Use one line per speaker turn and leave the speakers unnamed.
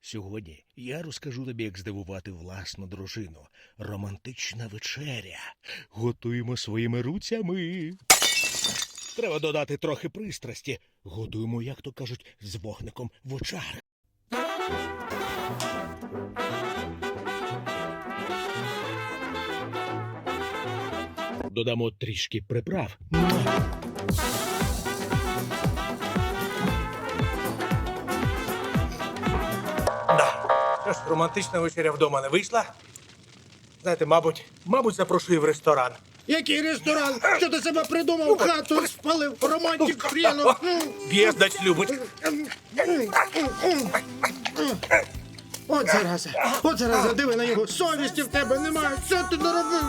Сьогодні я розкажу тобі, як здивувати власну дружину. Романтична вечеря. Готуємо своїми руцями. Треба додати трохи пристрасті. Готуємо, як то кажуть, з вогником в очах. Додамо трішки приправ.
Да. Що ж, романтична вечеря вдома не вийшла. Знаєте, мабуть, мабуть, запрошу її в ресторан.
Який ресторан? Що ти себе придумав? Хату спалив, романтик хренов.
В'їздать любить.
От зараза, от зараза, диви на його. Совісті в тебе немає. Що ти наробив?